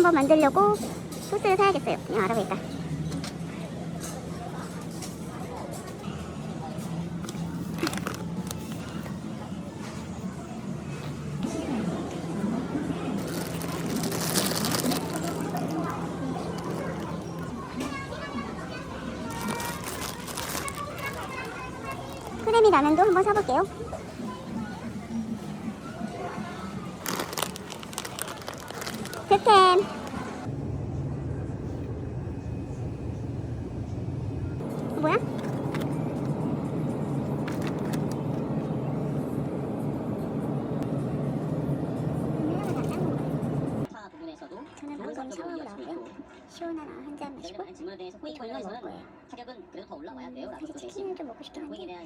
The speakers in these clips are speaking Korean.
한번 만들려고 소스를 사야겠어요. 그냥 알아보니까. 크레미 라면도 한번 사볼게요. Pipin.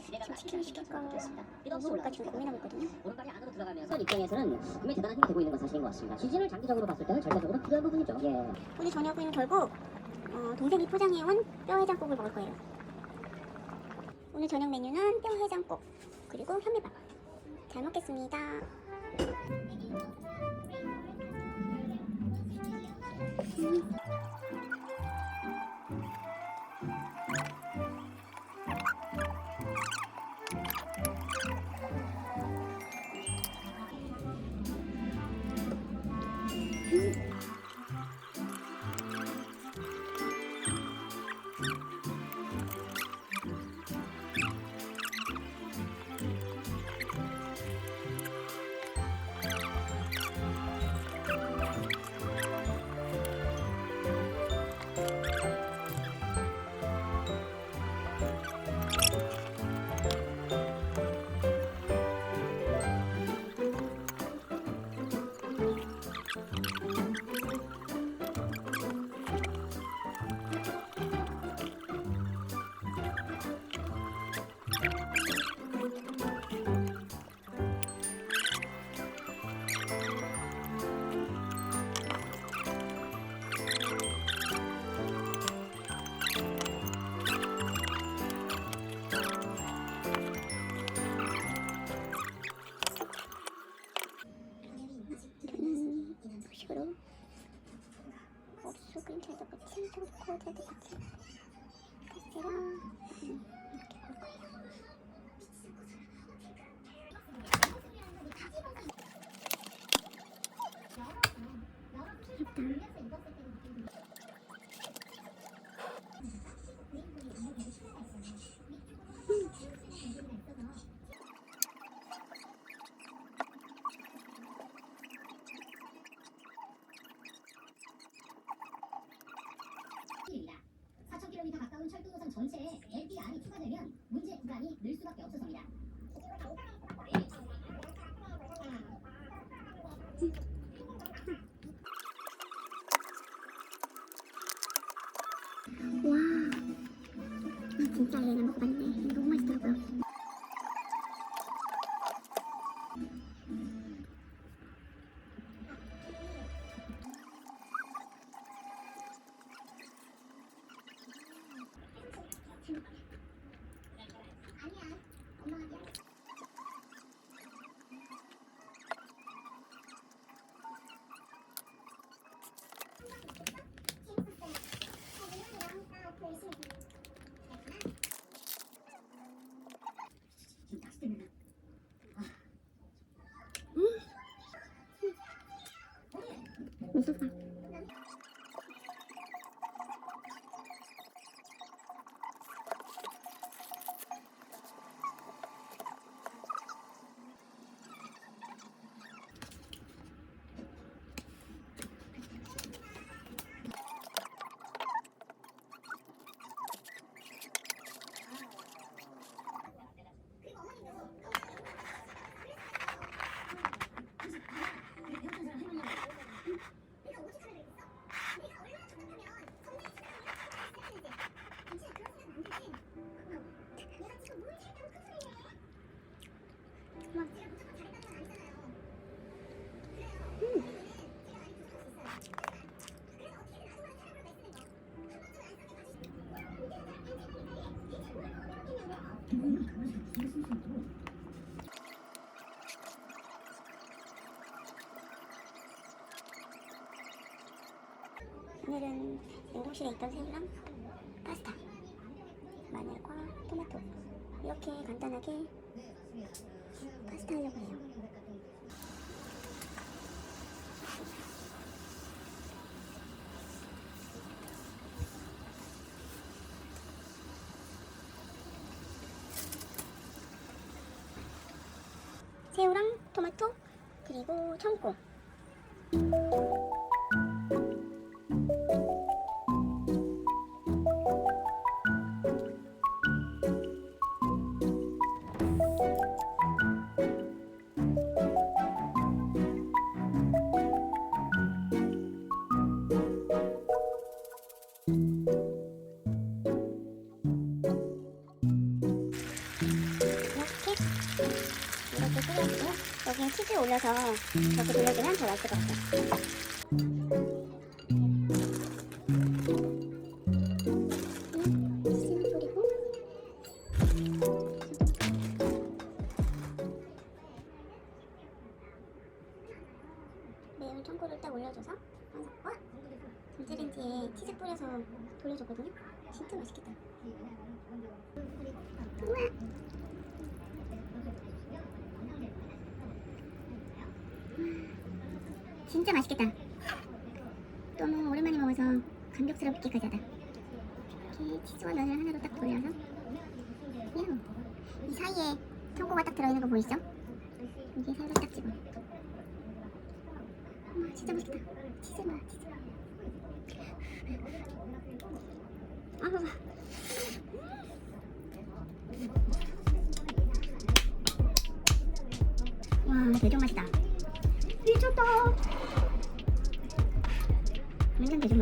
지금 치킨을 시킬 거 있습니다. 뭐 먹을까 지금 고민하고 있거든요. 오른발이 안으로 들어가면서 입장에서는 분명히 대단한 힘이 되고 있는 건 사실인 것 같습니다. 지진을 장기적으로 봤을 때는 절대적으로 필요한 부분이죠. 예. 오늘 저녁은 결국 어, 동생이 포장해온 뼈 해장국을 먹을 거예요. 오늘 저녁 메뉴는 뼈 해장국 그리고 현미밥. 잘 먹겠습니다. 음. 아, 진짜 얘는 먹어 오늘은 냉동실에 있던 생강, 파스타, 마늘과 토마토 이렇게 간단하게 파스타 하려고 해요. 새우랑 토마토 그리고 청국 올려서 이렇게 돌려주면 더 맛있을 것 같아요. 매운 청구를 딱 올려줘서 와! 전자레인지에 치즈 뿌려서 돌려줬거든요. 진짜 맛있겠다. 진짜 맛있겠다. 너무 오랜만에 먹어서 감격스럽기까지 하다. 이렇게 치즈와 면을 하나로 딱 돌려서 야우. 이 사이에 청고가 딱 들어있는 거 보이시죠? 여기 살짝 딱 집어. 음, 진짜 맛있겠다. 치즈 봐, 치즈. 아우. 와, 대종 맛이다. 미쳤다. 완전 대종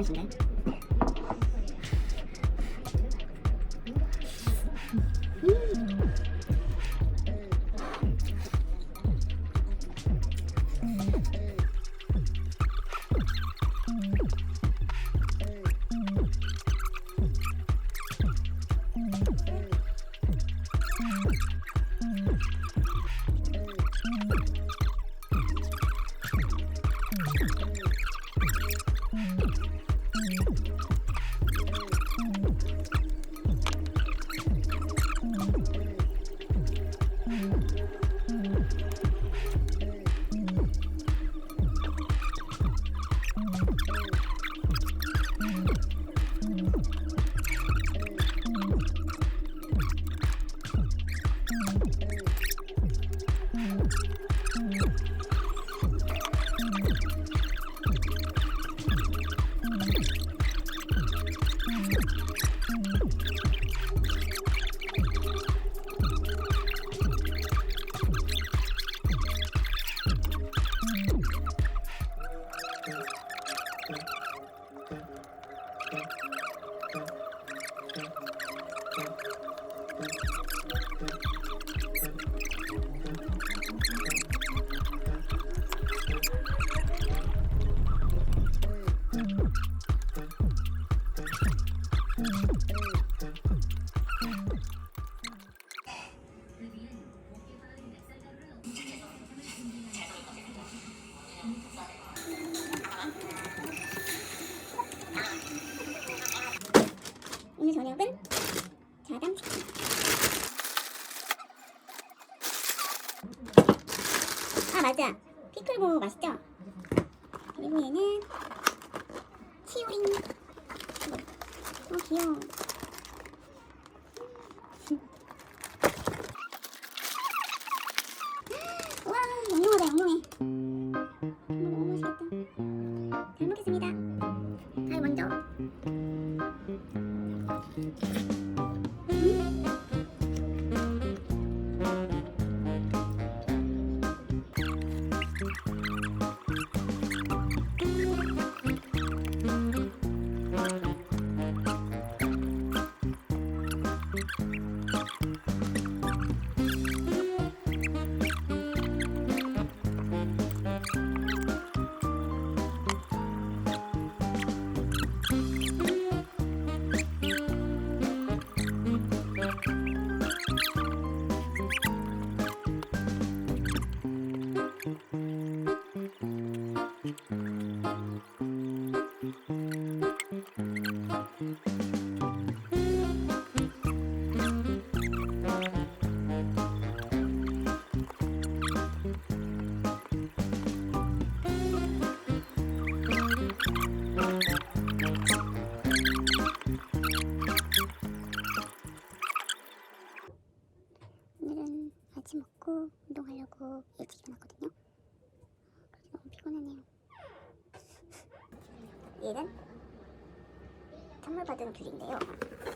받은 귤인데요.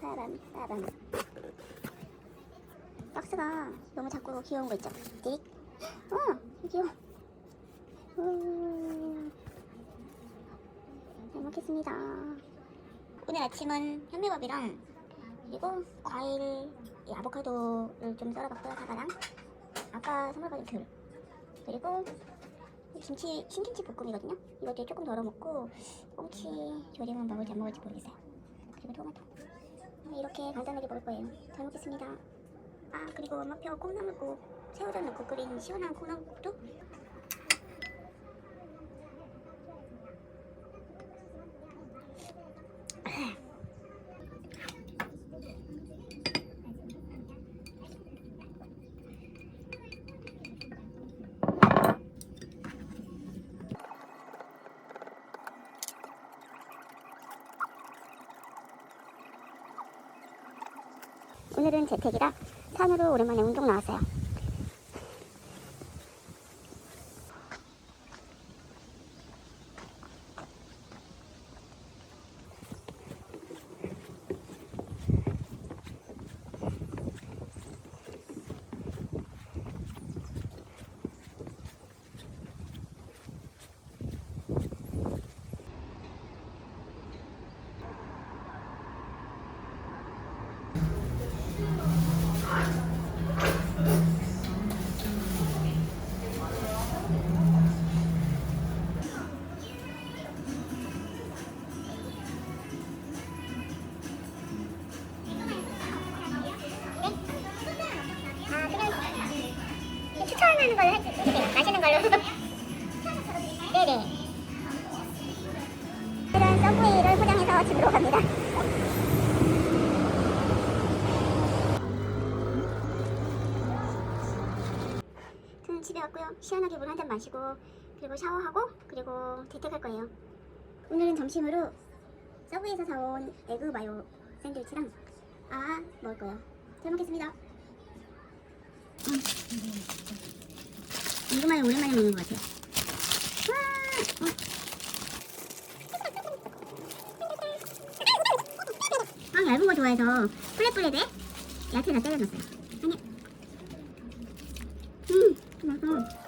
빠밤 빠밤. 박스가 너무 작고 귀여운 거 있죠? 띠릭. 어, 귀여워. 음, 잘 먹겠습니다. 오늘 아침은 현미밥이랑 그리고 과일, 이 아보카도를 좀 썰어봤고요, 사과랑. 아까 선물 받은 귤. 그리고 김치, 신김치 볶음이거든요. 이거 뒤에 조금 덜어 먹고 꽁치 조림은 먹을지 안 먹을지 모르겠어요. 그리고 토마토. 네, 이렇게 간단하게 먹을 거예요. 잘 먹겠습니다. 아 그리고 엄마표 콩나물국 새우젓 넣고 끓인 시원한 콩나물국도 오늘은 재택이라 산으로 오랜만에 운동 나왔어요. 마시고 그리고 샤워하고 그리고 재택할 거예요. 오늘은 점심으로 서브웨이에서 사온 에그 마요 샌드위치랑 아 먹을 거예요. 잘 먹겠습니다. 이거만 오랜만에 먹는 것 같아요. 와! 어. 빵 얇은 거 좋아해서 플랫브레드에 야채 다 때려놨어요. 아니. 음, 맛있어.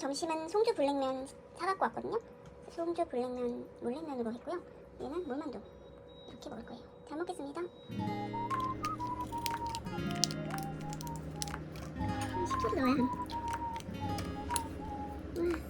점심은 송주 블랙면 사갖고 왔거든요. 송주 블랙면 물냉면으로 했고요. 얘는 물만두 이렇게 먹을 거예요. 잘 먹겠습니다. 식초도 넣어야 함. 우와.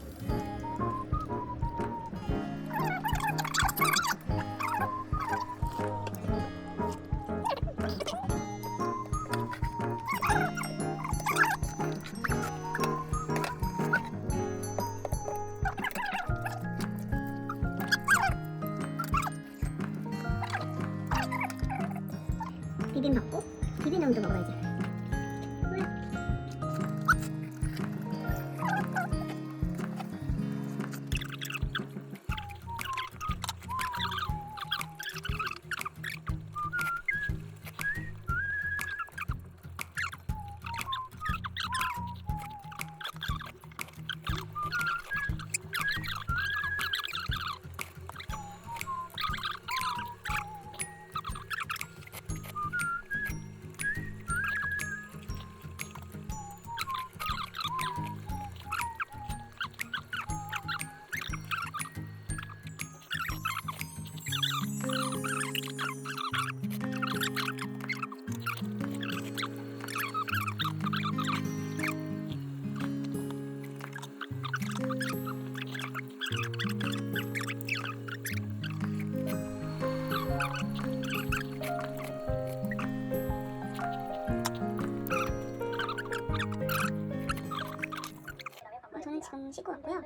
씻고 왔고요.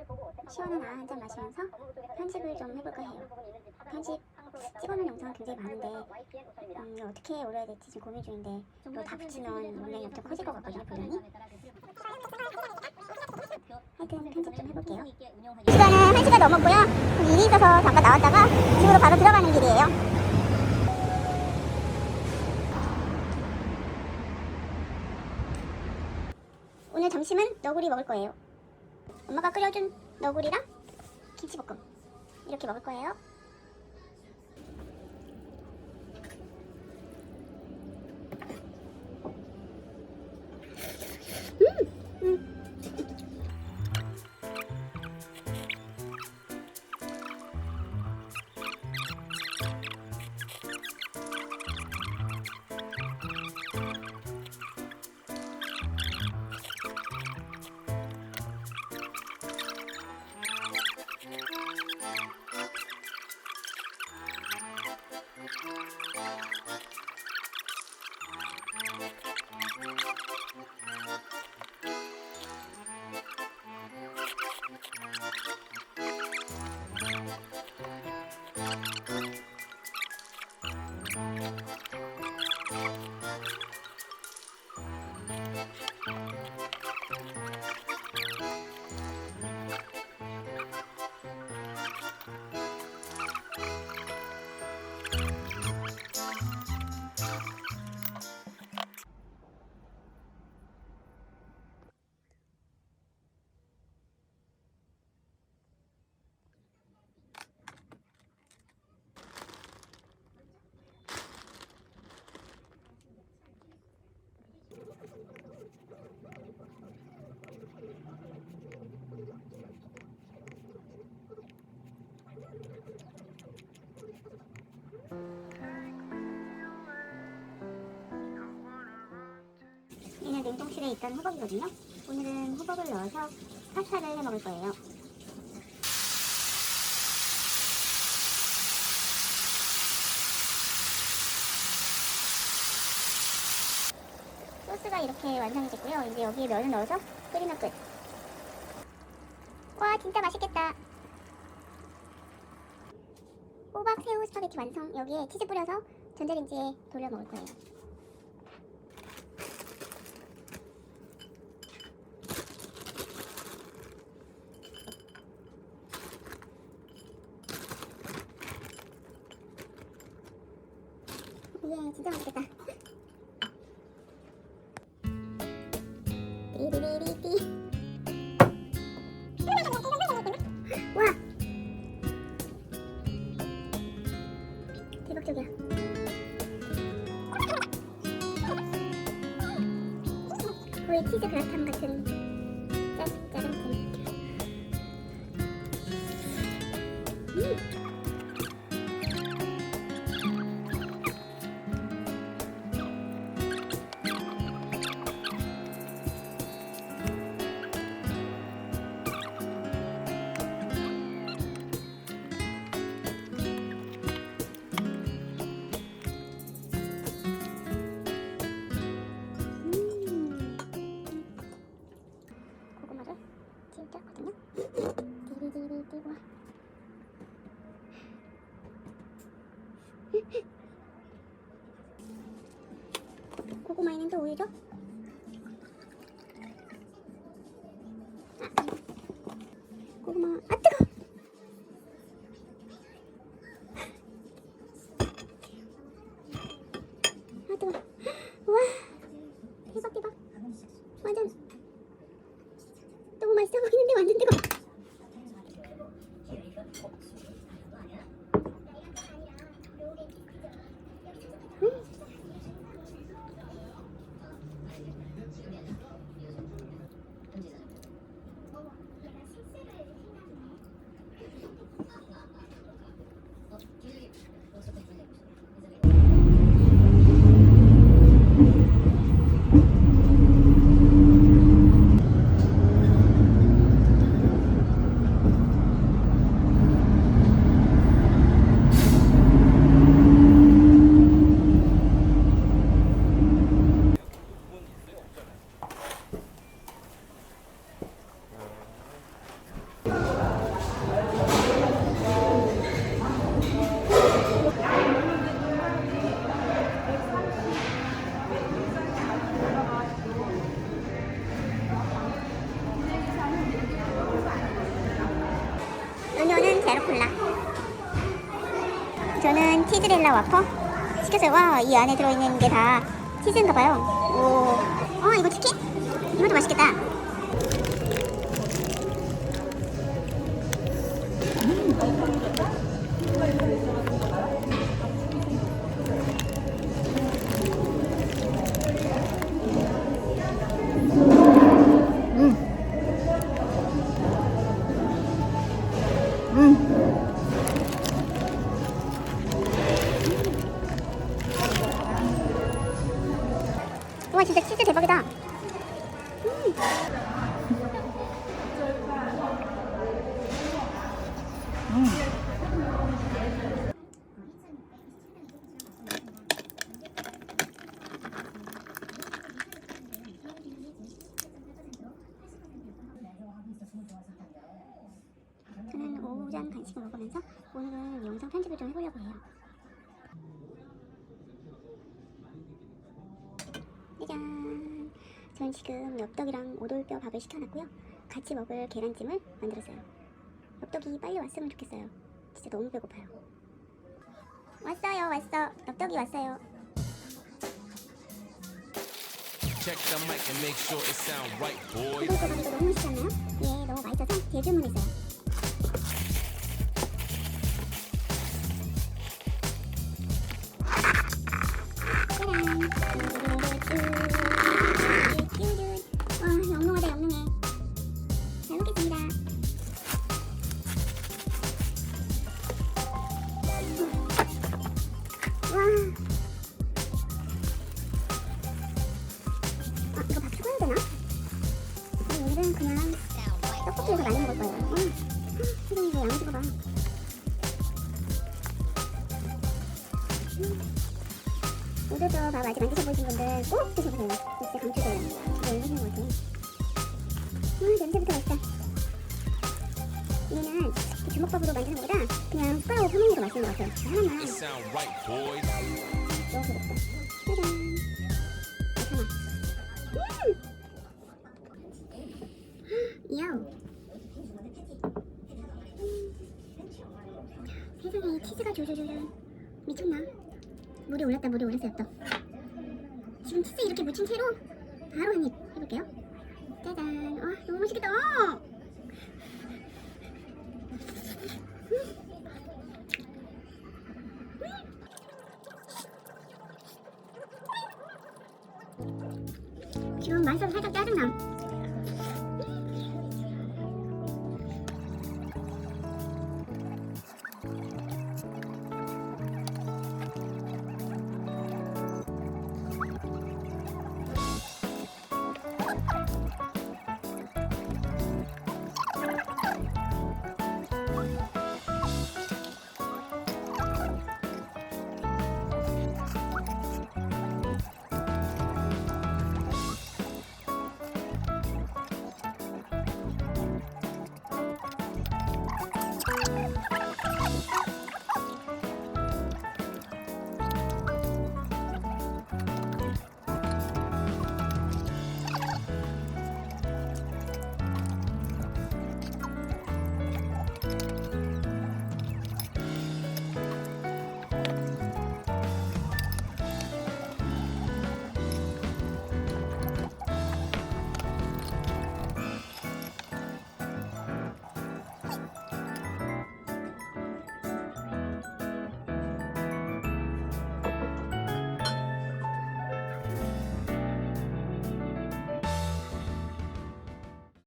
시원한 아 한 잔 마시면서 편집을 좀 해볼까 해요. 편집 찍어놓은 영상은 굉장히 많은데 음, 어떻게 올려야 될지 지금 고민 중인데 이거 다 붙이면 용량이 엄청 커질 것 같거든요, 분량이. 하여튼 편집 좀 해볼게요. 시간은 1시간 넘었고요. 일이 있어서 잠깐 나왔다가 집으로 바로 들어가는 길이에요. 오늘 점심은 너구리 먹을 거예요. 엄마가 끓여준 너구리랑 김치볶음 이렇게 먹을 거예요. 얘 는 냉동실에 있던 호박이거든요. 오늘은 호박을 넣어서 파스타를 해 먹을 거예요. 소스가 이렇게 완성이 됐고요. 이제 여기에 면을 넣어서 끓이면 끝. 와 진짜 맛있겠다. 호박 새우 스파게티 완성. 여기에 치즈 뿌려서 전자레인지에 돌려 먹을 거예요. 이게 진짜 맛있겠다. 와. 대박적이야. 거의 치즈 그라탕 고구 모짜렐라 와퍼 시켰어요. 와, 이 안에 들어있는 게 다 치즈인가 봐요. 오, 어, 이거 치킨? 이것도 맛있겠다. 오전 간식을 먹으면서 오늘은 영상 편집을 좀 해보려고 해요. 짜잔! 전 지금 엽떡이랑 오돌뼈 밥을 시켜놨고요. 같이 먹을 계란찜을 만들었어요. 엽떡이 빨리 왔으면 좋겠어요. 진짜 너무 배고파요. 왔어요, 왔어. 엽떡이 왔어요. Check the mic and make sure it sound right, boys. 오돌뼈 밥이 너무 맛있지 않나요? 예, 너무 맛있어서 재주문했어요. 분들 꼭 드셔보세요. 진짜 강추돼요. 진짜 얼마나 것 같아. 와, 냄새부터 맛있다. 얘는 그 주먹밥으로 만드는 것보다 그냥 숟가락으로 퍼먹는 게 더 맛있는 것 같아요. 하나만 It sound right, boys. 너무 배고프다. 짜잔. 어, 잠깐만. 음! 야우. 세상에 치즈가 조조조조 미쳤나? 물이 올랐다 물이 올랐어요 또. 지금 치즈 이렇게 묻힌 채로 바로 한 입 해볼게요. 짜잔. 와, 너무 맛있겠다. 어! 음. 음. 지금 맛있어서 살짝 짜증나.